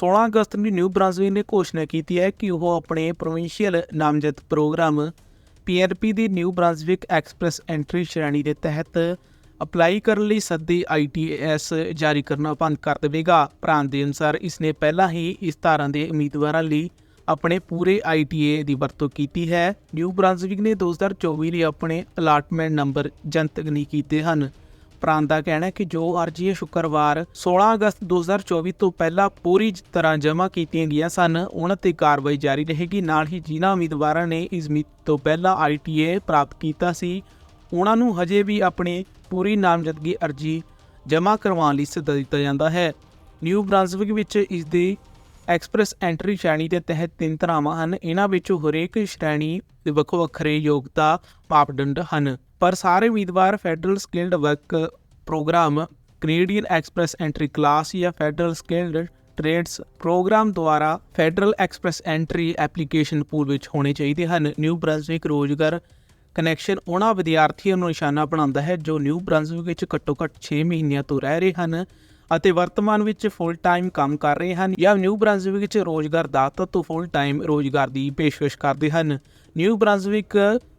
16 ਅਗਸਤ ਨੂੰ ਨਿਊ ਬ੍ਰਾਂਜ਼ਵਿਕ ਨੇ ਘੋਸ਼ਣਾ ਕੀਤੀ ਹੈ ਕਿ ਉਹ ਆਪਣੇ ਪ੍ਰੋਵਿੰਸ਼ੀਅਲ ਨਾਮਜ਼ਦ ਪ੍ਰੋਗਰਾਮ ਪੀਆਰਪੀ ਦੀ ਨਿਊ ਬ੍ਰਾਂਜ਼ਵਿਕ ਐਕਸਪ੍ਰੈਸ ਐਂਟਰੀ ਸ਼੍ਰੇਣੀ ਦੇ ਤਹਿਤ ਅਪਲਾਈ ਕਰਨ ਲਈ ਸੱਦੇ ਆਈਟੀਐਸ ਜਾਰੀ ਕਰਨਾ ਬੰਦ ਕਰ ਦੇਵੇਗਾ। ਪ੍ਰਾਂਤ ਦੇ ਅਨੁਸਾਰ ਇਸ ਨੇ ਪਹਿਲਾਂ ਹੀ ਇਸ ਧਾਰਾਂ ਦੇ ਉਮੀਦਵਾਰਾਂ ਲਈ ਆਪਣੇ ਪੂਰੇ ਆਈਟੀਏ ਦੀ ਵਰਤੋਂ ਕੀਤੀ ਹੈ। ਨਿਊ ਬ੍ਰਾਂਜ਼ਵਿਕ ਨੇ 2024 ਲਈ ਆਪਣੇ ਅਲਾਟਮੈਂਟ ਨੰਬਰ ਜਨਤਕ ਨਹੀਂ ਕੀਤੇ ਹਨ। ਪ੍ਰਾਂਤ ਦਾ ਕਹਿਣਾ ਹੈ ਕਿ ਜੋ ਅਰਜ਼ੀਆਂ ਸ਼ੁੱਕਰਵਾਰ 16 ਅਗਸਤ 2024 ਤੋਂ ਪਹਿਲਾਂ ਪੂਰੀ ਤਰ੍ਹਾਂ ਜਮ੍ਹਾਂ ਕੀਤੀਆਂ ਗਈਆਂ ਸਨ, ਉਹਨਾਂ ਤੇ ਕਾਰਵਾਈ ਜਾਰੀ ਰਹੇਗੀ। ਨਾਲ ਹੀ ਜਿਨ੍ਹਾਂ ਉਮੀਦਵਾਰਾਂ ਨੇ ਇਸ ਮਿਤੀ ਤੋਂ ਪਹਿਲਾਂ ਆਈਟੀਏ ਪ੍ਰਾਪਤ ਕੀਤਾ ਸੀ, ਉਹਨਾਂ ਨੂੰ ਹਜੇ ਵੀ ਆਪਣੀ ਪੂਰੀ ਨਾਮਜ਼ਦਗੀ ਅਰਜ਼ੀ ਜਮ੍ਹਾਂ ਕਰਵਾਉਣ ਲਈ ਸੱਦਾ ਦਿੱਤਾ ਜਾਂਦਾ ਹੈ। ਨਿਊ ਬ੍ਰਾਂਜ਼ਵਿਕ ਵਿੱਚ ਇਸ ਦੀ ਐਕਸਪ੍ਰੈਸ ਐਂਟਰੀ ਸ਼੍ਰੇਣੀ ਦੇ ਤਹਿਤ ਤਿੰਨ ਧਾਰਾਵਾਂ ਹਨ। ਇਹਨਾਂ ਵਿੱਚੋਂ ਹਰੇਕ ਸ਼੍ਰੇਣੀ ਦੇ ਵੱਖੋ ਵੱਖਰੇ ਯੋਗਤਾ ਮਾਪਦੰਡ ਹਨ। ਪਰ ਸਾਰੇ ਉਮੀਦਵਾਰ federal skilled work programme, Canadian express entry class ਜਾਂ ਫੈਡਰਲ ਸਕਿਲਡ ਟ੍ਰੇਡਸ ਪ੍ਰੋਗਰਾਮ ਦੁਆਰਾ federal express entry application pool ਵਿੱਚ ਹੋਣੇ ਚਾਹੀਦੇ ਹਨ। ਨਿਊ ਬ੍ਰਾਂਜ਼ਵਿਕ ਰੋਜ਼ਗਾਰ ਕਨੈਕਸ਼ਨ ਉਹਨਾਂ ਵਿਦਿਆਰਥੀਆਂ ਨੂੰ ਨਿਸ਼ਾਨਾ ਬਣਾਉਂਦਾ ਹੈ ਜੋ ਨਿਊ ਬ੍ਰਾਂਜ਼ਵਿਕ ਵਿੱਚ ਘੱਟੋ-ਘੱਟ 6 ਮਹੀਨਿਆਂ ਤੋਂ ਰਹਿ ਰਹੇ ਹਨ। ਅਤੇ ਵਰਤਮਾਨ ਵਿੱਚ ਫੁੱਲ ਟਾਈਮ ਕੰਮ ਕਰ ਰਹੇ ਹਨ ਜਾਂ ਨਿਊ ਬ੍ਰਾਂਜ਼ਵਿਕ ਵਿੱਚ ਰੋਜ਼ਗਾਰ ਦਾਤਾ ਤੋਂ ਫੁੱਲ ਟਾਈਮ ਰੋਜ਼ਗਾਰ ਦੀ ਪੇਸ਼ਕਸ਼ ਕਰਦੇ ਹਨ। New Brunswick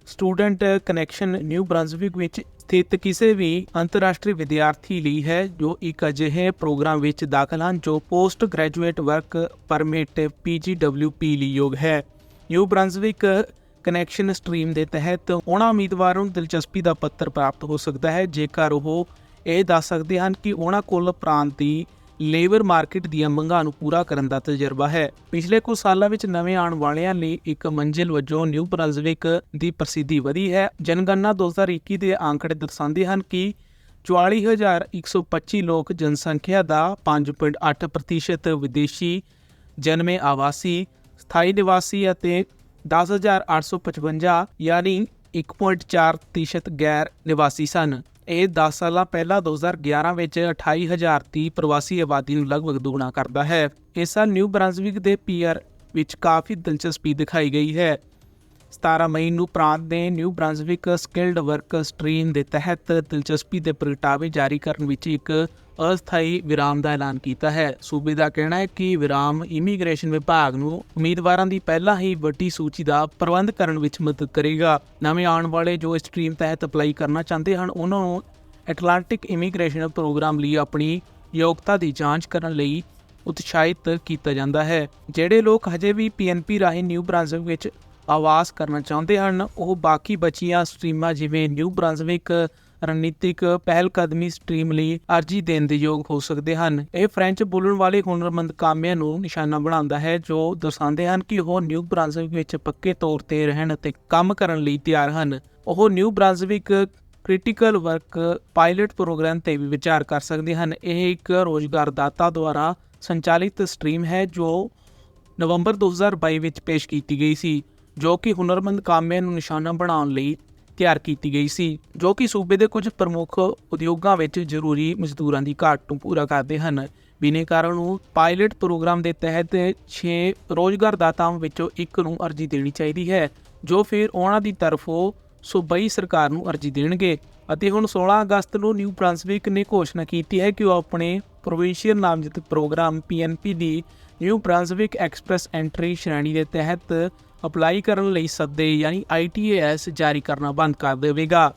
student connection New Brunswick ਵਿੱਚ ਸਥਿਤ ਕਿਸੇ ਵੀ ਅੰਤਰਰਾਸ਼ਟਰੀ ਵਿਦਿਆਰਥੀ ਲਈ ਹੈ ਜੋ ਇੱਕ ਅਜਿਹੇ ਪ੍ਰੋਗਰਾਮ ਵਿੱਚ ਦਾਖਲ ਹਨ ਜੋ post graduate work permit PGWP ਲਈ ਯੋਗ ਹੈ। ਨਿਊ ਬ੍ਰਾਂਜ਼ਵਿਕ ਕਨੈਕਸ਼ਨ ਸਟਰੀਮ ਦੇ ਤਹਿਤ ਉਹਨਾਂ ਉਮੀਦਵਾਰਾਂ ਨੂੰ ਦਿਲਚਸਪੀ ਦਾ ਪੱਤਰ ਪ੍ਰਾਪਤ ਹੋ ਸਕਦਾ ਹੈ, ਜੇਕਰ ਉਹ ਇਹ ਦੱਸ ਸਕਦੇ ਹਨ ਕਿ ਉਹਨਾਂ ਕੋਲ ਪ੍ਰਾਂਤ ਦੀ ਲੇਬਰ ਮਾਰਕੀਟ ਦੀਆਂ ਮੰਗਾਂ ਨੂੰ ਪੂਰਾ ਕਰਨ ਦਾ ਤਜਰਬਾ ਹੈ। ਪਿਛਲੇ ਕੁਝ ਸਾਲਾਂ ਵਿੱਚ ਨਵੇਂ ਆਉਣ ਵਾਲਿਆਂ ਲਈ ਇੱਕ ਮੰਜ਼ਿਲ ਵਜੋਂ ਨਿਊ ਬ੍ਰਾਂਜ਼ਵਿਕ ਦੀ ਪ੍ਰਸਿੱਧੀ ਵਧੀ ਹੈ। ਜਨਗਣਨਾ 2021 ਦੇ ਅੰਕੜੇ ਦਰਸਾਉਂਦੇ ਹਨ ਕਿ 44125 ਲੋਕ ਜਨਸੰਖਿਆ ਦਾ 5.8% ਵਿਦੇਸ਼ੀ ਜਨਮੇ ਆਵਾਸੀ, ਸਥਾਈ ਨਿਵਾਸੀ ਅਤੇ 10855 ਯਾਨੀ 1.4% ਗੈਰ ਨਿਵਾਸੀ ਸਨ। ਇਹ 10 ਸਾਲਾਂ ਪਹਿਲਾਂ 2011 ਵਿੱਚ 28030 ਪ੍ਰਵਾਸੀ ਆਬਾਦੀ ਨੂੰ ਲਗਭਗ ਦੁੱਗਣਾ ਕਰਦਾ ਹੈ। ਇਸ ਸਾਲ ਨਿਊ ਬ੍ਰਾਂਸਵਿਕ ਦੇ ਪੀਆਰ ਵਿੱਚ ਕਾਫੀ ਦਿਲਚਸਪੀ ਦਿਖਾਈ ਗਈ ਹੈ। 17 ਮਈ ਨੂੰ ਪ੍ਰਾਂਤ ਦੇ New Brunswick skilled work stream ਦੇ ਤਹਿਤ ਦਿਲਚਸਪੀ ਦੇ ਪ੍ਰਗਟਾਵੇ ਜਾਰੀ ਕਰਨ ਵਿੱਚ ਇੱਕ ਅਸਥਾਈ ਵਿਰਾਮ ਦਾ ਐਲਾਨ ਕੀਤਾ ਹੈ। ਸੂਬੇ ਦਾ ਕਹਿਣਾ ਹੈ ਕਿ ਵਿਰਾਮ ਇਮੀਗ੍ਰੇਸ਼ਨ ਵਿਭਾਗ ਨੂੰ ਉਮੀਦਵਾਰਾਂ ਦੀ ਪਹਿਲਾਂ ਹੀ ਵੱਡੀ ਸੂਚੀ ਦਾ ਪ੍ਰਬੰਧ ਕਰਨ ਵਿੱਚ ਮਦਦ ਕਰੇਗਾ। ਨਵੇਂ ਆਉਣ ਵਾਲੇ ਜੋ ਇਸ ਸਟਰੀਮ ਤਹਿਤ ਅਪਲਾਈ ਕਰਨਾ ਚਾਹੁੰਦੇ ਹਨ, ਉਹਨਾਂ ਨੂੰ ਐਟਲਾਂਟਿਕ ਇਮੀਗ੍ਰੇਸ਼ਨ ਪ੍ਰੋਗਰਾਮ ਲਈ ਆਪਣੀ ਯੋਗਤਾ ਦੀ ਜਾਂਚ ਕਰਨ ਲਈ ਉਤਸ਼ਾਹਿਤ ਕੀਤਾ ਜਾਂਦਾ ਹੈ। ਜਿਹੜੇ ਲੋਕ ਹਜੇ ਵੀ ਪੀਐਨਪੀ ਰਾਹੀਂ ਨਿਊ ਬ੍ਰਾਂਜ਼ਵਿਕ ਵਿੱਚ ਆਵਾਸ ਕਰਨਾ ਚਾਹੁੰਦੇ ਹਨ। ਉਹ ਬਾਕੀ ਬਚੀਆਂ ਸਟਰੀਮਾਂ ਜਿਵੇਂ ਨਿਊ ਬ੍ਰਾਂਸਵਿਕ ਰਣਨੀਤਿਕ ਪਹਿਲ ਕਦਮੀ ਸਟਰੀਮ ਲਈ ਅਰਜ਼ੀ ਦੇਣ ਦੇ ਯੋਗ ਹੋ ਸਕਦੇ ਹਨ। ਇਹ ਫ੍ਰੈਂਚ ਬੋਲਣ ਵਾਲੇ ਹੁਨਰਮੰਦ ਕਾਮਿਆਂ ਨੂੰ ਨਿਸ਼ਾਨਾ ਬਣਾਉਂਦਾ ਹੈ, ਜੋ ਦਰਸਾਉਂਦੇ ਹਨ ਕਿ ਉਹ ਨਿਊ ਬ੍ਰਾਂਸਵਿਕ ਵਿੱਚ ਪੱਕੇ ਤੌਰ ਤੇ ਰਹਿਣ ਅਤੇ ਕੰਮ ਕਰਨ ਲਈ ਤਿਆਰ ਹਨ। ਉਹ New Brunswick critical work pilot programme ਤੇ ਵੀ ਵਿਚਾਰ ਕਰ ਸਕਦੇ ਹਨ। ਇਹ ਇੱਕ ਰੋਜ਼ਗਾਰਦਾਤਾ ਦੁਆਰਾ ਸੰਚਾਲਿਤ ਸਟਰੀਮ ਹੈ, ਜੋ ਨਵੰਬਰ 2022 ਵਿੱਚ ਪੇਸ਼ ਕੀਤੀ ਗਈ ਸੀ। ਜੋ ਕਿ ਹੁਨਰਮੰਦ ਕਾਮਿਆਂ ਨੂੰ ਨਿਸ਼ਾਨਾ ਬਣਾਉਣ ਲਈ ਤਿਆਰ ਕੀਤੀ ਗਈ ਸੀ, ਜੋ ਕਿ ਸੂਬੇ ਦੇ ਕੁਝ ਪ੍ਰਮੁੱਖ ਉਦਯੋਗਾਂ ਵਿੱਚ ਜ਼ਰੂਰੀ ਮਜ਼ਦੂਰਾਂ ਦੀ ਘਾਟ ਨੂੰ ਪੂਰਾ ਕਰਦੇ ਹਨ। ਬਿਨੇਕਾਰਾਂ ਨੂੰ ਪਾਇਲਟ ਪ੍ਰੋਗਰਾਮ ਦੇ ਤਹਿਤ 6 ਰੋਜ਼ਗਾਰਦਾਤਾਵਾਂ ਵਿੱਚੋਂ ਇੱਕ ਨੂੰ ਅਰਜ਼ੀ ਦੇਣੀ ਚਾਹੀਦੀ ਹੈ, ਜੋ ਫਿਰ ਉਹਨਾਂ ਦੀ ਤਰਫੋਂ ਸੂਬਾਈ ਸਰਕਾਰ ਨੂੰ ਅਰਜ਼ੀ ਦੇਣਗੇ। ਅਤੇ ਹੁਣ 16 ਅਗਸਤ ਨੂੰ ਨਿਊ ਬ੍ਰਾਂਸਵਿਕ ਨੇ ਘੋਸ਼ਣਾ ਕੀਤੀ ਹੈ ਕਿ ਉਹ ਆਪਣੇ ਪ੍ਰੋਵਿੰਸ਼ੀਅਲ ਨਾਮਜ਼ਦ ਪ੍ਰੋਗਰਾਮ ਪੀਐਨਪੀ ਦੀ ਨਿਊ ਬ੍ਰਾਂਸਵਿਕ ਐਕਸਪ੍ਰੈਸ ਐਂਟਰੀ ਸ਼੍ਰੇਣੀ ਦੇ ਤਹਿਤ ਅਪਲਾਈ ਕਰਨ ਲਈ ਸੱਦੇ ਯਾਨੀ ਆਈਟੀਏਐਸ ਜਾਰੀ ਕਰਨਾ ਬੰਦ ਕਰ ਦੇਵੇਗਾ।